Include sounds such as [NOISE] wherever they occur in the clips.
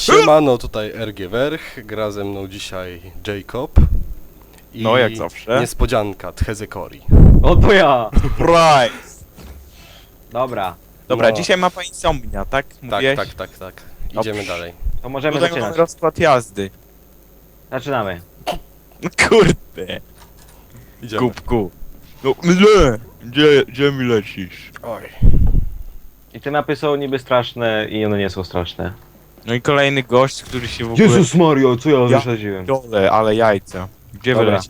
Siemano, tutaj RG Werch, gra ze mną dzisiaj Jacob. I No, jak zawsze. Niespodzianka, Tzezekori. O to ja! Surprise! Dobra, Dobra, No. dzisiaj mapa insomnia, tak? Tak, Mówiłeś? tak, tak, tak. Idziemy Dobrze. dalej. to możemy Tutaj zaczynać. rozkład jazdy. Zaczynamy. No [LAUGHS] kurde. Idziemy. Kubku. No nie! Gdzie, gdzie mi lecisz? Oj. I te mapy są niby straszne i one nie są straszne. No i kolejny gość, który się w ogóle... Mario, co ja wysadziłem? Dole, ale jajca. Gdzie wy Dobra.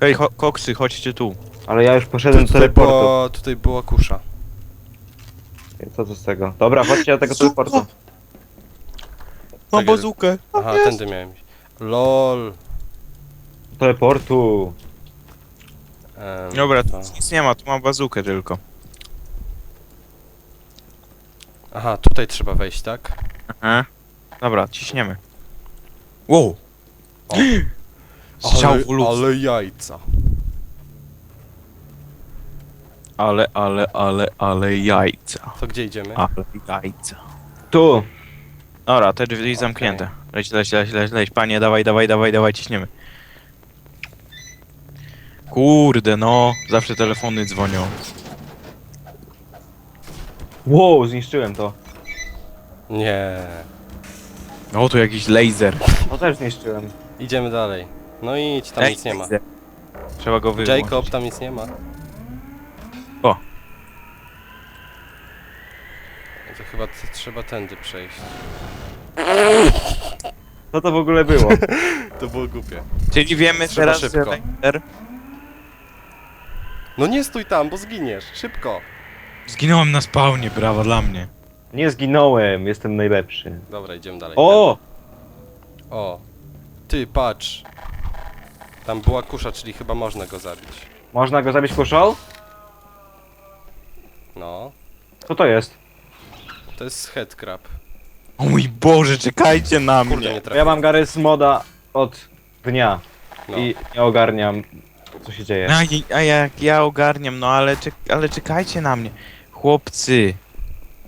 Hej, cho koksy, chodźcie tu. Ale ja już poszedłem do Tutaj, teleportu. była, tutaj była kusza. Co to z tego? Dobra, chodźcie do tego Zupa. teleportu. Mam Czekaj, bazukę. Aha, tędy miałem iść. LOL. Teleportu. Em, Dobra, tu to- nic nie ma, tu mam bazukę tylko. Aha, tutaj trzeba wejść, tak? Aha. Dobra, ciśniemy. Wow! [GASPS] O. Strzał Ale, w ale jajca. Ale, ale, ale, ale jajca. To gdzie idziemy? Ale jajca. Tu. Dobra, te drzwi zamknięte. Leć, leć, leć, leć, leć. Panie, dawaj, dawaj, dawaj, dawaj, ciśniemy. Kurde, no. Zawsze telefony dzwonią. Wow, zniszczyłem to. Nie. O, tu jakiś laser. To też zniszczyłem. Idziemy dalej. No i idź, tam Ej, nic nie ma. laser. Trzeba go wyłączyć. Jacob, tam nic nie ma. O. No to chyba t- trzeba tędy przejść. Co to w ogóle było? [LAUGHS] To było głupie. Czyli wiemy Trzeba teraz, szybko. że laser... No nie stój tam, bo zginiesz. Szybko. Zginąłem na spawnie, brawa dla mnie. Nie zginąłem, jestem najlepszy. Dobra, idziemy dalej. O! O! Ty, patrz. Tam była kusza, czyli chyba można go zabić. Można go zabić kuszą? No. Co to jest? To jest headcrab. O mój Boże, czekajcie na Kurde, mnie. nie Ja trafiłem. mam Garys moda od dnia No. i nie ogarniam co się dzieje. A, i- a jak ja ogarniam, no ale, czek ale czekajcie na mnie. Chłopcy.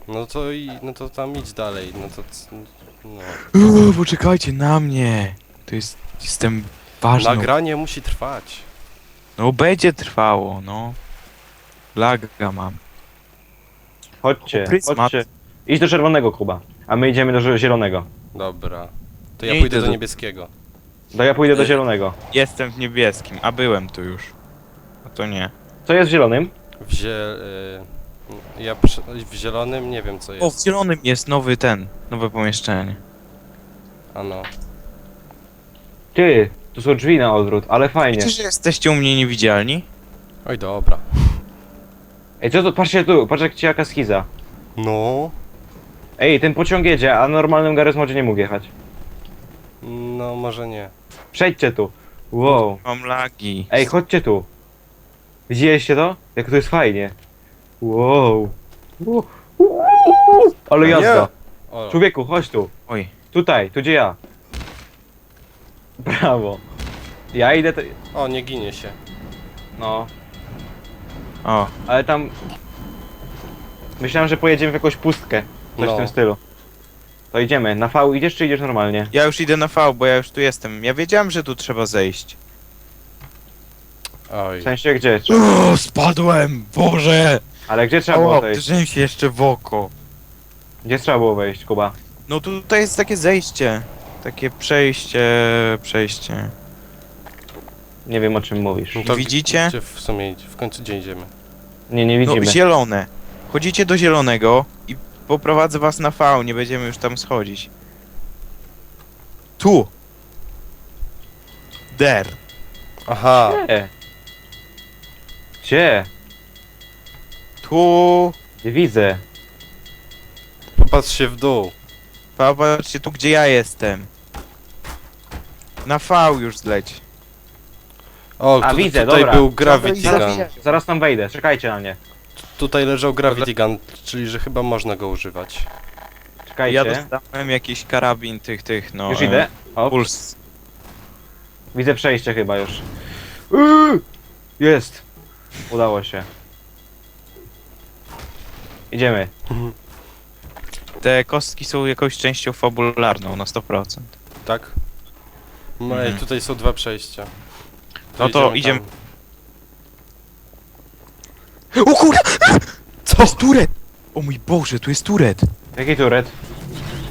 No to i, no to tam idź dalej. No to... c- No. Uuu, poczekajcie na mnie. To jest, jestem ważny. Nagranie musi trwać. No będzie trwało, no. Laga mam. Chodźcie, O, pryzmat. chodźcie. Idź do czerwonego kuba, a my idziemy do ż- zielonego. Dobra. To ja Nie pójdę idę do do- niebieskiego. To ja pójdę do zielonego. Jestem w niebieskim, a byłem tu już. A to nie. Co jest w zielonym? W zie... Y... Ja przy... w zielonym nie wiem co O, w jest. zielonym jest nowy ten, nowe pomieszczenie. A no. Ty, tu są drzwi na odwrót, ale fajnie. Wiecie, że jesteście u mnie niewidzialni? Oj, dobra. Ej, co to? Patrzcie tu, patrz jak ci jaka schiza. No. Ej, ten pociąg jedzie, a normalnym Garys modzie nie mógł jechać. No, może nie. Przejdźcie tu. Wow. Mam lagi. Ej, chodźcie tu. Widzieliście to? Jak to jest fajnie. Wow. Wow. Ale jazda. O, Człowieku, chodź tu. Oj. Tutaj, tu gdzie ja. Brawo. Ja idę te... o, nie ginie się. No, O, ale tam... Myślałem, że pojedziemy w jakąś pustkę. Coś No. w tym stylu. To idziemy. Na V idziesz czy idziesz normalnie? ja już idę na V, bo ja już tu jestem. Ja wiedziałem, że tu trzeba zejść. Oj. W sensie gdzie? O, spadłem! Boże! Ale gdzie trzeba było O, wejść? uderzyłem się jeszcze w oko. Gdzie trzeba było wejść, Kuba? No tutaj jest takie zejście. Takie przejście, przejście. Nie wiem o czym mówisz. No to Widzicie? Gdzie w sumie idzie? W końcu gdzie idziemy? Nie, nie No widzimy. zielone. Chodzicie do zielonego i poprowadzę was na V, nie będziemy już tam schodzić. Tu! Der. Aha. Gdzie? Gdzie? Tu! Nie widzę. Popatrz się w dół. Popatrzcie tu, gdzie ja jestem. Na V już zleć. O, A, tu, widzę, tutaj dobra. był Gravity Gun. Zaraz tam wejdę, czekajcie na mnie. Tutaj leżał Gravity Gun, czyli że chyba można go używać. Czekajcie. Ja dostałem jakiś karabin tych, tych, no. Już e, idę. O, Puls. widzę przejście chyba już. Yy! Jest. Udało się. Idziemy. te kostki są jakąś częścią fabularną na 100%. Tak? No Mhm. ej, tutaj są dwa przejścia. No to idziemy- tam. O kurde! Co? To jest turet! O mój Boże, tu jest turet! Jaki turet?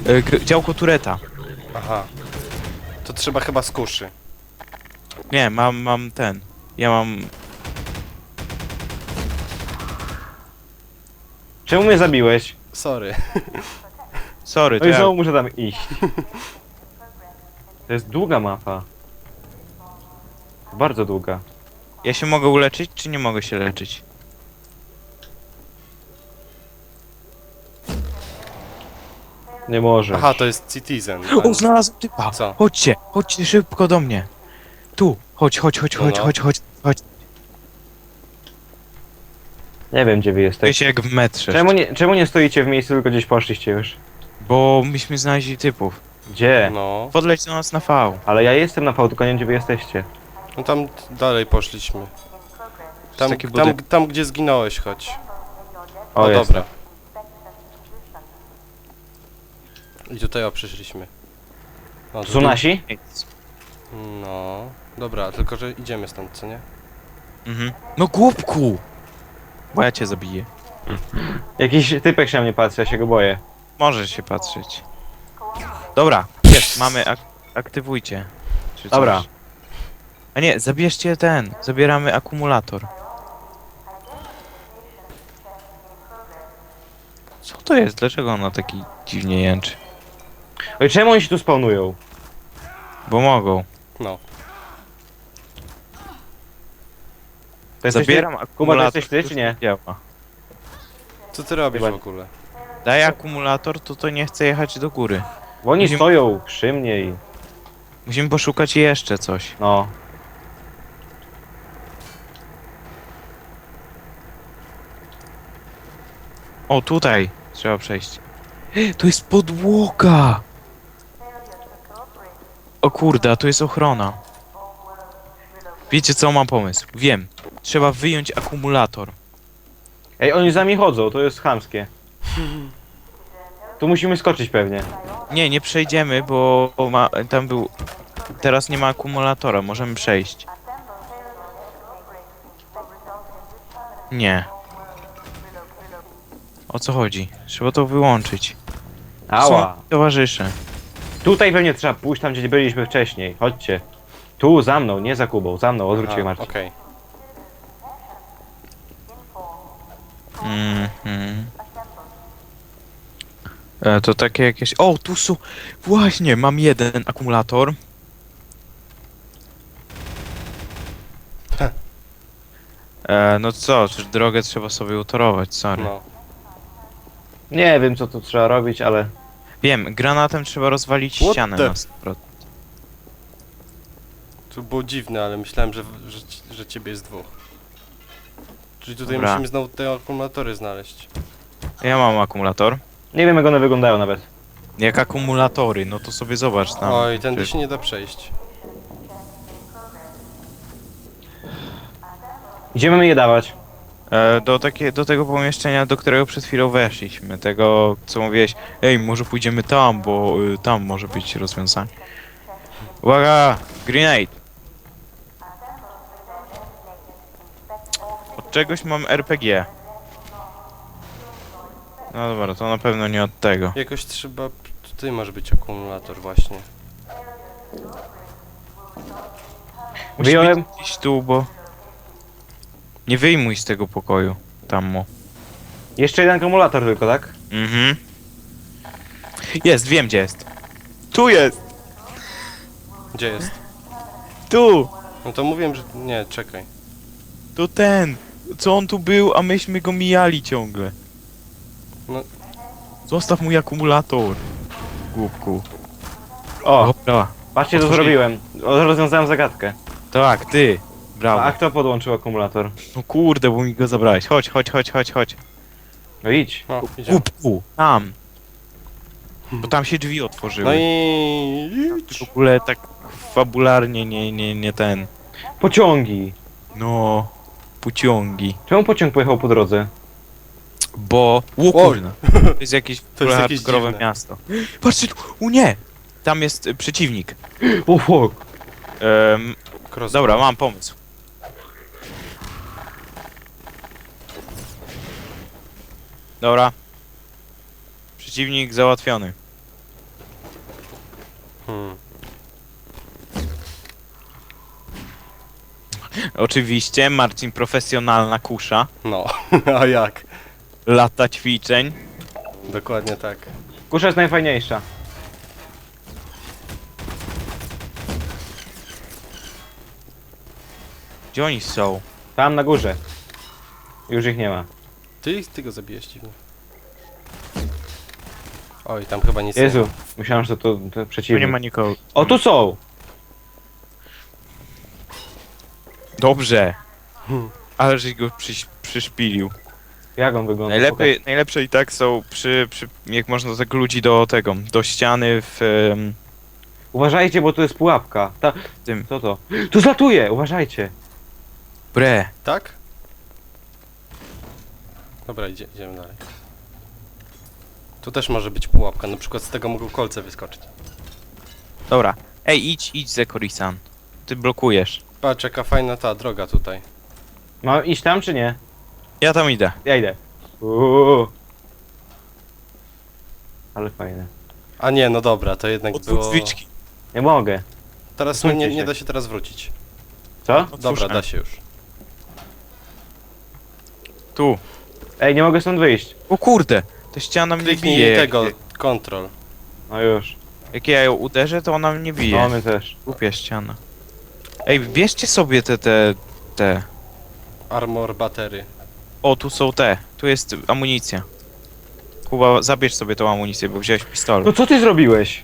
E, gr- działko tureta. Aha. To trzeba chyba z kuszy. Nie, mam, mam ten. Ja mam... Czemu mnie zabiłeś? Sorry. Sorry, to No i ja... znowu muszę tam iść. To jest długa mapa. Bardzo długa. ja się mogę uleczyć, czy nie mogę się leczyć? Nie może. Aha, to jest Citizen. O, znalazłem typa! Co? Chodźcie, chodźcie szybko do mnie. Tu, chodź, chodź, chodź, No, chodź, no. chodź, chodź, chodź. Nie wiem gdzie wy Czuję jesteście. się jak w metrze. Czemu nie, czemu nie stoicie w miejscu, tylko gdzieś poszliście już? Bo myśmy znaleźli typów. Gdzie? No. Podleć do nas na V. Ale ja jestem na V, tylko nie wiem gdzie wy jesteście. No tam dalej poszliśmy. Tam, taki tam, budynek. tam gdzie zginąłeś, chodź. O, O, jest. dobra. I tutaj o, przyszliśmy. No, To są nasi? No. Dobra, tylko że idziemy stąd, co nie? Mhm. No głupku! Bo ja cię zabiję. Jakiś typek się na mnie patrzy, ja się go boję. Możesz się patrzeć. Dobra, jest, mamy, ak aktywujcie. Czy coś. Dobra. A nie, zabierzcie ten, zabieramy akumulator. Co to jest? Dlaczego ona taki dziwnie jęczy? Oj, czemu oni się tu spawnują? Bo mogą. No. To jesteś Zabieram akumulator. jesteś ty, czy nie? Działa. Co ty robisz Chyba- w ogóle? Daj akumulator, to to nie chce jechać do góry. Bo oni Musimy- stoją przy mnie i... Musimy poszukać jeszcze coś. No. O, tutaj trzeba przejść. [GASPS] Tu jest podłoga! O kurde, a tu jest ochrona. Wiecie co, mam pomysł. Wiem. Trzeba wyjąć akumulator. Ej, oni za nami chodzą, to jest chamskie. Tu musimy skoczyć pewnie. Nie, nie przejdziemy, bo ma, tam był... Teraz nie ma akumulatora, możemy przejść. Nie. O co chodzi? Trzeba to wyłączyć. Ała. Są towarzysze. Tutaj pewnie trzeba pójść tam, gdzie byliśmy wcześniej. Chodźcie. Tu, za mną, nie za Kubą, za mną, odwróć się Marcin. Okej. Mhm. E, to takie jakieś... O, tu są... Właśnie, mam jeden akumulator. Heh. E, no co, czy drogę trzeba sobie utorować, sorry. No. Nie wiem, co tu trzeba robić, ale... Wiem, granatem trzeba rozwalić What ścianę the- na 100%. Tu było dziwne, ale myślałem, że, że, że ciebie jest dwóch. Czyli tutaj Dobra. musimy znowu te akumulatory znaleźć. Ja mam akumulator. Nie wiem, jak one wyglądają nawet. Jak akumulatory, no to sobie zobacz tam. Oj, tędy się nie da przejść. Gdzie mamy je dawać? E, do, takie, do tego pomieszczenia, do którego przed chwilą weszliśmy. Tego, co mówiłeś, ej, może pójdziemy tam, bo y, tam może być rozwiązanie. Uwaga! Grenade! Czegoś mam RPG. No dobra, to na pewno nie od tego. Jakoś trzeba... Tutaj może być akumulator właśnie. Musi Wyjąłem. być gdzieś tu, bo... Nie wyjmuj z tego pokoju. Tam mu. Jeszcze jeden akumulator tylko, tak? Mhm. Jest, wiem gdzie jest. Tu jest! Gdzie jest? Tu! No to mówiłem, że... Nie, czekaj. To ten! Co on tu był, a myśmy go mijali ciągle. No. Zostaw mój akumulator. Głupku. O, Dobra. patrzcie co otworzyli- zrobiłem. O, Rozwiązałem zagadkę. Tak, ty. Brawo. A kto podłączył akumulator? No kurde, bo mi go zabrałeś. Chodź, chodź, chodź, chodź, chodź. No idź. No, idziemy. Głupku. Tam. Bo tam się drzwi otworzyły. No i... W ogóle tak fabularnie nie, nie, nie ten. Pociągi. No. Pociągi. Czemu pociąg pojechał po drodze? Bo... Ło kurna. To jest jakieś To jest jakieś hardkorowe dziwne. miasto. Patrzcie tu! U nie! Tam jest y, przeciwnik. O fuck. Em, Crossbow. dobra, mam pomysł. Dobra. Przeciwnik załatwiony. Hmm. Oczywiście, Marcin profesjonalna kusza. No, [LAUGHS] a jak? Lata ćwiczeń. Dokładnie tak. Kusza jest najfajniejsza. Gdzie oni są? Tam na górze. Już ich nie ma. Ty, ty go zabijesz dziwnie. Oj, tam chyba nic Jezu, nie ma. myślałem, że to, to Tu nie ma nikogo. O, tu są! Dobrze. Ale żeś go przyś, przyszpilił. Jak on wygląda? Najlepiej, najlepsze i tak są przy, przy, jak można tak ludzi do tego, do ściany w... em, Uważajcie, bo tu jest pułapka. Ta... Tym. Co to? Tu zlatuje! Uważajcie! bre. Tak? Dobra, idzie, idziemy dalej. Tu też może być pułapka, na przykład z tego mogą kolce wyskoczyć. Dobra. Ej, idź, idź Zekorisan. Ty blokujesz. Patrz, jaka fajna ta droga tutaj. Mam iść tam, czy nie? Ja tam idę. Ja idę. Uuu. Ale fajne. A nie, no dobra, to jednak było... drzwiczki. Nie mogę. Teraz no, nie, nie się. da się teraz wrócić. Co? Dobra, da się już. Tu. Ej, nie mogę stąd wyjść. O kurde. Ta ściana mnie Kliknij bije. tego, Jak, kontrol. No już. jak ja ją uderzę, to ona mnie No, bije. my też. Głupia ściana. Ej, bierzcie sobie te, te, te. Armor battery. O, tu są te. Tu jest amunicja. Kuba, zabierz sobie tą amunicję, bo wziąłeś pistolet. No co ty zrobiłeś?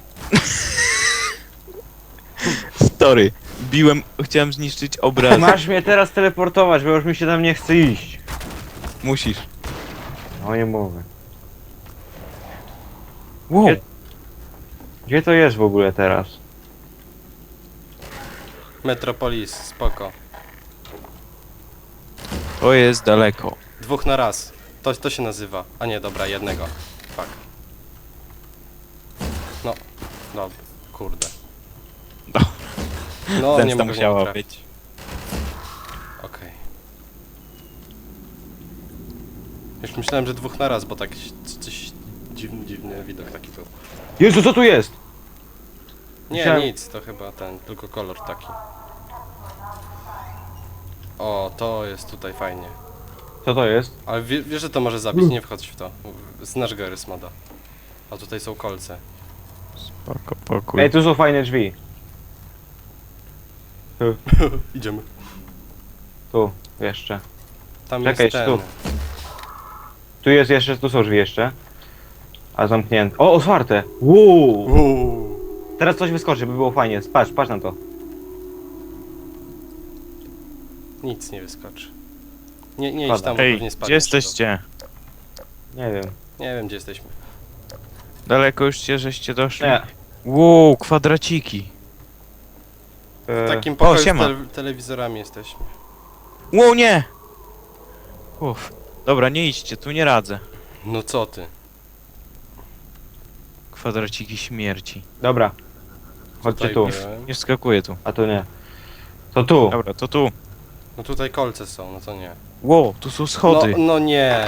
Story. Biłem, chciałem zniszczyć obraz. Masz mnie teraz teleportować, bo już mi się tam nie chce iść. Musisz. No nie mogę. Wow. Gdzie- Gdzie to jest w ogóle teraz? Metropolis, spoko. To jest daleko. Dwóch na raz. To, to się nazywa. A nie, dobra, jednego. Fuck. No, dobra, kurde. No. No, nie Zemsta mogę musiała trafić. być. Okej. Już myślałem, że dwóch na raz, bo tak coś dziwny, dziwny widok taki był. Jezu, co tu jest? Nie, nic, to chyba ten, tylko kolor taki. O, to jest tutaj fajnie. Co to jest? Ale wie, wiesz, że to może zabić, nie wchodź w to. Znasz go, Rysmoda. A tutaj są kolce. Spoko, pokój. Ej, tu są fajne drzwi. [LAUGHS] Idziemy. Tu, jeszcze. Tam Czekaj, jest ten. tu. Tu jest jeszcze, tu są drzwi jeszcze. A zamknięte. O, otwarte! Uuu. Uuu. Teraz coś wyskoczy, by było fajnie. Patrz, patrz na to. Nic nie wyskoczy. Nie, nie idź Spada. tam, bo Ej, pewnie gdzie jesteście? Nie wiem. Nie wiem, gdzie jesteśmy. Daleko już się żeście doszli? Nie. Wow, kwadraciki. W E, takim pokoju z siema. tele telewizorami jesteśmy. Wow, nie! Uff. Dobra, nie idźcie, tu nie radzę. No co ty? Kwadraciki śmierci. Dobra. Chodźcie Tutaj tu. byłem. Nie wskakuję tu. A tu nie. To tu. Dobra, to tu. No tutaj kolce są, no to nie. Wow, tu są schody. No, no nie.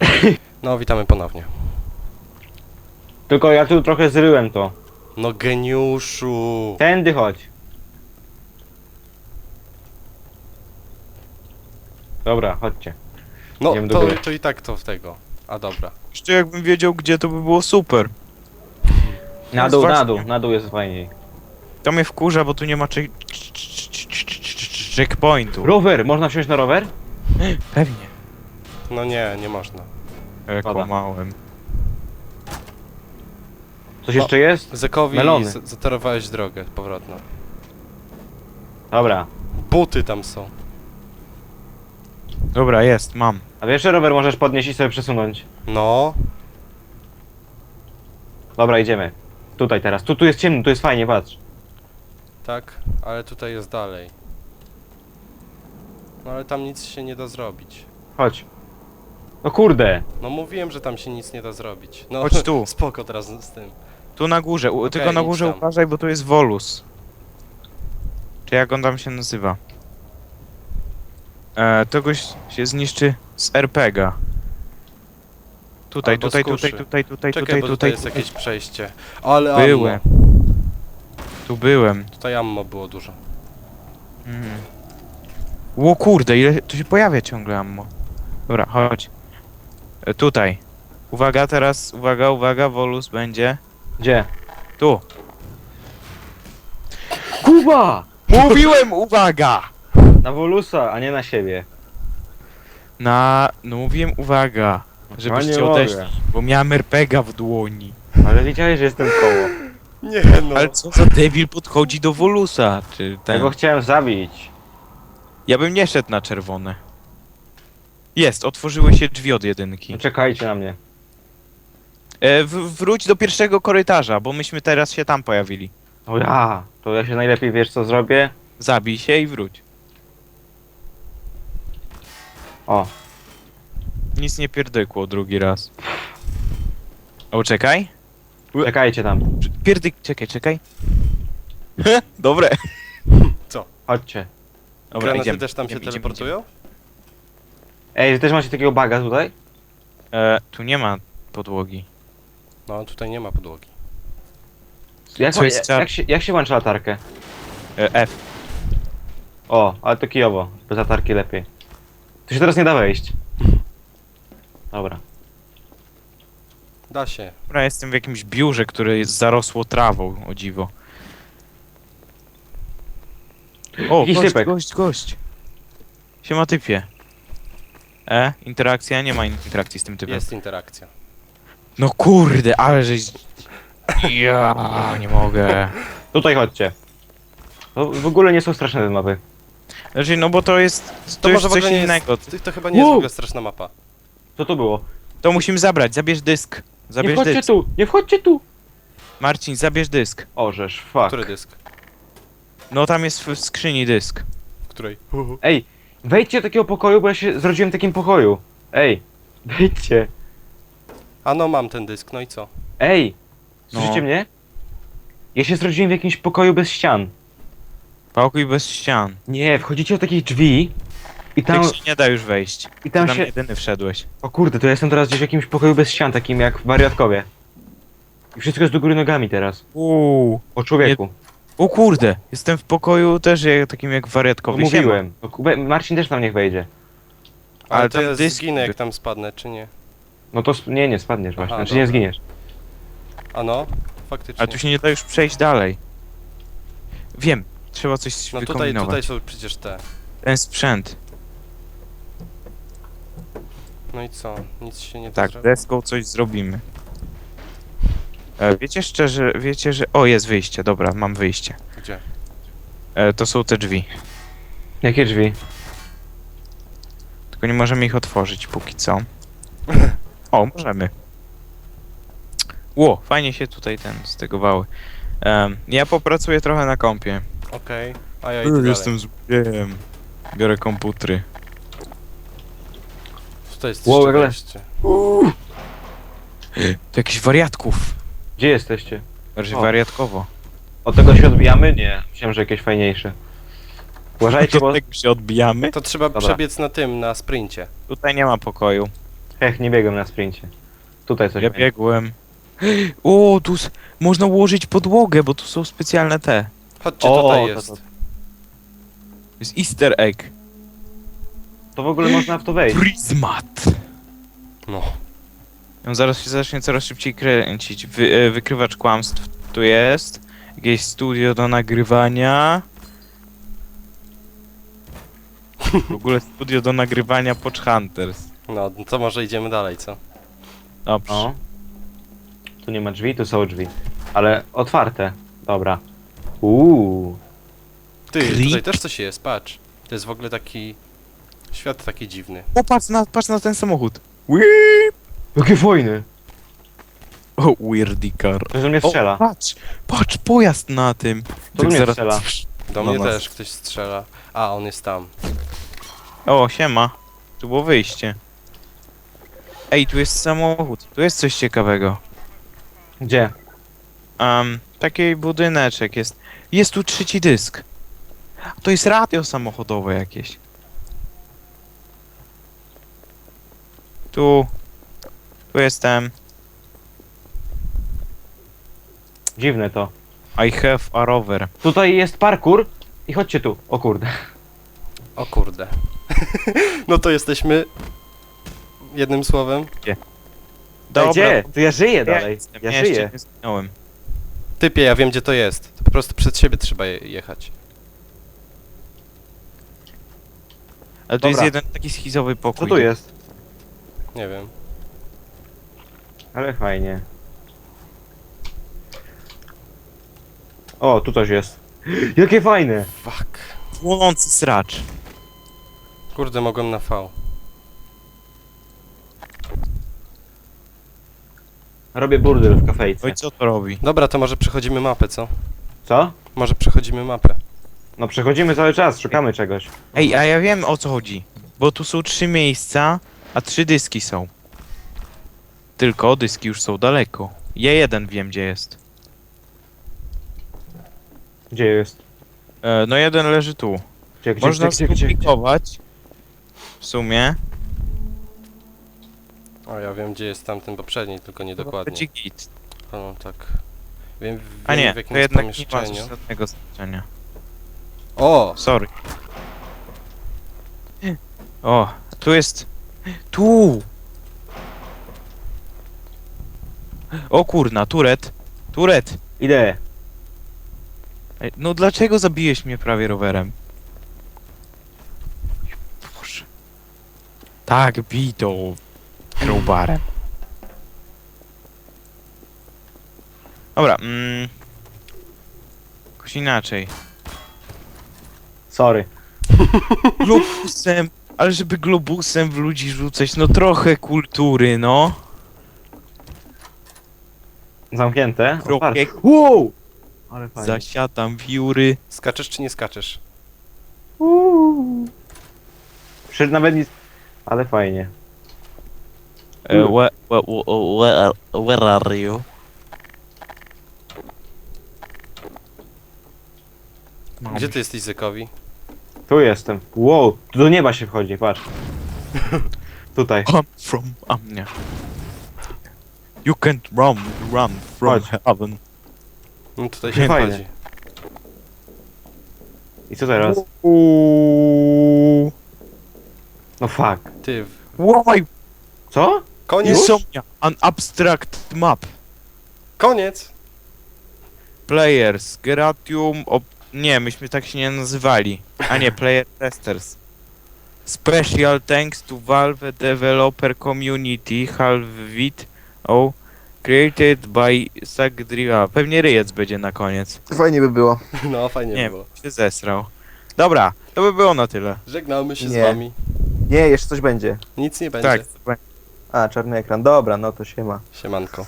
[LAUGHS] No, witamy ponownie. Tylko ja tu trochę zryłem to. No geniuszu. Tędy chodź. Dobra, chodźcie. No, Idziemy do to, góry. to i tak to w tego. A dobra. Jeszcze jakbym wiedział gdzie, to by było super. Na dół, na dół, na dół jest fajniej. To mnie wkurza, bo tu nie ma check... checkpointu. Rower! Można wsiąść na rower? Pewnie. No nie, nie można. Szkoda. kłamałem. Coś No. jeszcze jest? Zekowi Melony. z- zatorowałeś drogę powrotną. Dobra. Buty tam są. Dobra, jest, mam. A wiesz, że rower możesz podnieść i sobie przesunąć. No. Dobra, idziemy. Tutaj teraz. Tu, tu jest ciemno, tu jest fajnie, patrz. Tak, ale tutaj jest dalej. No ale tam nic się nie da zrobić. Chodź. No kurde. No mówiłem, że tam się nic nie da zrobić. No, Chodź tu. [LAUGHS] spoko teraz z tym. Tu na górze, u, tylko na idź górze tam. uważaj, bo tu jest Volus. Czy jak on tam się nazywa? E, to goś się zniszczy z RPGa. Tutaj, Albo tutaj, kuszy. tutaj, tutaj, tutaj, Czekaj, tutaj, bo tutaj, tutaj jest jakieś przejście. Ale Byłem. ammo. Tu byłem. Tutaj ammo było dużo. Mhm. Ło kurde, ile tu się pojawia ciągle ammo. Dobra, chodź. E, tutaj. Uwaga, teraz, uwaga, uwaga, Volus będzie. Gdzie? Tu. Kuba! Mówiłem, uwaga! Na Wolusa, a nie na siebie. Na, no mówiłem, uwaga. Żebyście nie odeszli, bo miałem RPGa w dłoni. Ale wiedziałeś, że jestem koło. [LAUGHS] Nie no. Ale co za debil podchodzi do Volusa, czy Ja ten... go chciałem zabić. Ja bym nie szedł na czerwone. Jest, otworzyły się drzwi od jedynki. No czekajcie na mnie. E, w, wróć do pierwszego korytarza, bo myśmy teraz się tam pojawili. O ja, to ja się najlepiej wiesz co zrobię? Zabij się i wróć. O, Nic nie pierdykło drugi raz. O, czekaj. czekajcie tam. Pierdyk, czekaj, czekaj. Dobre. [LAUGHS] Chodźcie. Dobra, Granaty idziemy. też tam się idziemy, idziemy, teleportują? Ej, wy też macie takiego baga tutaj? idziemy. E, tu nie ma podłogi. No, tutaj nie ma podłogi. Jak, Co jest jak, czar- jak, się, jak się włącza latarkę? E, F. O, ale to kijowo. Bez latarki lepiej. Tu się teraz nie da wejść. Dobra. Da się. Dobra, jestem w jakimś biurze, które jest zarosło trawą, o dziwo. O, Jakiś gość, typek. gość, gość. Siema typie. E, interakcja? Nie ma interakcji z tym typem. Jest interakcja. No kurde, ale żeś... Ja nie mogę. Tutaj chodźcie. To w ogóle nie są straszne te mapy. Znaczy, no bo to jest... To, To już może w coś ogóle nie innego. jest... To, to chyba nie jest w Wow. ogóle straszna mapa. Co to było? To musimy zabrać, zabierz dysk. Nie Zabierz wchodźcie dysk. tu! Nie wchodźcie tu! Marcin, zabierz dysk. Orzesz, fuck. Który dysk? No tam jest w w skrzyni dysk. W której? Ej, wejdźcie do takiego pokoju, bo ja się zrodziłem w takim pokoju. Ej, wejdźcie. A no, mam ten dysk, no i co? Ej, No. słyszycie mnie? Ja się zrodziłem w jakimś pokoju bez ścian. Pokój bez ścian. Nie, wchodzicie do takich drzwi i tam, Tak się nie da już wejść. i Ty tam tam się... jedyny wszedłeś. O kurde, to ja jestem teraz gdzieś w jakimś pokoju bez ścian, takim jak w wariatkowie. I wszystko jest do góry nogami teraz. Uuu. O człowieku. O kurde, jestem w pokoju też jak, takim jak No, wariatkowy. mówiłem. Kube- Marcin też tam niech wejdzie. Ale, Ale to tam ja dysk zginę, jak tam spadnę, czy nie? No to sp- nie, nie spadniesz właśnie. Aha, znaczy nie dobra. zginiesz. A no, faktycznie. Ale tu się nie da już przejść dalej. Wiem, trzeba coś No tutaj, wykombinować. tutaj są przecież te. Ten sprzęt. No i co? Nic się nie da Tak, zrobić. deską coś zrobimy. E, wiecie szczerze, wiecie, że... O, jest wyjście, dobra, mam wyjście. Gdzie? E, to są te drzwi. Jakie drzwi? Tylko nie możemy ich otworzyć póki co. [LAUGHS] O, możemy. Ło, fajnie się tutaj ten stegowały. Em, ja popracuję trochę na kompie. Okej. A ja idę dalej. Jestem zbiem. Biorę komputery. Tutaj jest Wow, jeszcze jak le- wejście. To jakichś wariatków. Gdzie jesteście? Znaczy O. wariatkowo. Od tego się odbijamy? Nie. Myślałem, że jakieś fajniejsze. Uważajcie, bo... Tego się odbijamy. To trzeba Dobra. przebiec na tym, na sprincie. Tutaj nie ma pokoju. Ech, nie biegłem na sprincie. Tutaj coś Ja będzie. biegłem. [GASPS] O, tu s- można ułożyć podłogę, bo tu są specjalne te. Chodźcie, O, tutaj to- jest. to- jest easter egg. To w ogóle można w to wejść. Prismat. No. On zaraz się zacznie coraz szybciej kręcić. Wy, e, wykrywacz kłamstw tu jest. Jakieś studio do nagrywania. W ogóle studio do nagrywania Poch Hunters. No, to może idziemy dalej, co? Dobrze. No. Tu nie ma drzwi, tu są drzwi. Ale otwarte. Dobra. Uuu. Ty, Creep? tutaj też coś jest, patrz. To jest w ogóle taki... Świat taki dziwny. O, patrz na, patrz na ten samochód. Jakie fajne. O, weirdy car. To że mnie O, strzela. patrz, patrz, pojazd na tym. To mnie strzela. Do No mnie nas. też ktoś strzela. A, on jest tam. O, siema. Tu było wyjście. Ej, tu jest samochód, tu jest coś ciekawego. Gdzie? Um, taki budyneczek jest. Jest tu trzeci dysk. To jest radio samochodowe jakieś. Tu. Tu jestem. Dziwne to. I have a rower. Tutaj jest parkour i chodźcie tu. O kurde. O kurde. [LAUGHS] no to jesteśmy... Jednym słowem. Dobra. Gdzie? To ja żyję Ja, dalej. jestem, Ja ja jeszcze żyję. nie zginąłem. Typie, ja wiem gdzie to jest. To po prostu przed siebie trzeba je jechać. Ale tu jest Dobra. jeden taki schizowy pokój. Co tu jest? Nie wiem. Ale fajnie. O, tu coś jest. [GASPS] Jakie fajne! Fuck. Płonący sracz. Kurde, mogłem na V. Robię burdel w kafejce. Oj, co to robi? Dobra, to może przechodzimy mapę, co? Co? Może przechodzimy mapę. No przechodzimy cały czas, szukamy czegoś. Ej, a ja wiem o co chodzi. Bo tu są trzy miejsca, a trzy dyski są. Tylko dyski już są daleko. Ja jeden wiem gdzie jest. Gdzie jest? E, no jeden leży tu. Gdzie, gdzie, Można gdzie, gdzie, gdzie, skomplikować. W sumie. O, ja wiem gdzie jest tamten poprzedni, tylko niedokładnie. Będzie git. O, tak. Wiem, wiem A nie, w jakim to jest jednak nie ma pomieszczeniu. żadnego znaczenia. O! Sorry. O, tu jest. Tu! O kurna, turet. Turet! Idę. Ej, No dlaczego zabiłeś mnie prawie rowerem? Boże. Tak, bij to crowbarem. Dobra, mm. Jakoś inaczej. Sorry. Globusem, ale żeby globusem w ludzi rzucać, no trochę kultury, no. Zamknięte. Krokiek. Otwarte. Wow! Ale fajnie. Zasiadam wióry. Skaczesz czy nie skaczesz? Uuu. Przed nawet nic... Ale fajnie. E, where, where, where, where are you? Gdzie ty jesteś Zykowi? Tu jestem. Wow, tu do nieba się wchodzi, patrz. [LAUGHS] Tutaj. I'm from um, nie. You can't run, run from Chodź. heaven. No tutaj się Fajnie. wchodzi. I co teraz? Uuuu. No fuck. Ty, w- Why? Co? koniec! Insomnia, an abstract map. Koniec! Players, Gratium, op... Nie, myśmy tak się nie nazywali. A nie, [CLEARS THROAT] Player Testers. Special thanks to Valve Developer Community, Halvit, oh, created by Sagdriva. Pewnie ryjec będzie na koniec. Fajnie by było. [LAUGHS] No, fajnie Nie, było. się zesrał. Dobra, to by było na tyle. Żegnamy się z Nie. wami. Nie, jeszcze coś będzie. Nic nie będzie. Tak, A, czarny ekran. Dobra, no to się ma. Siemanko.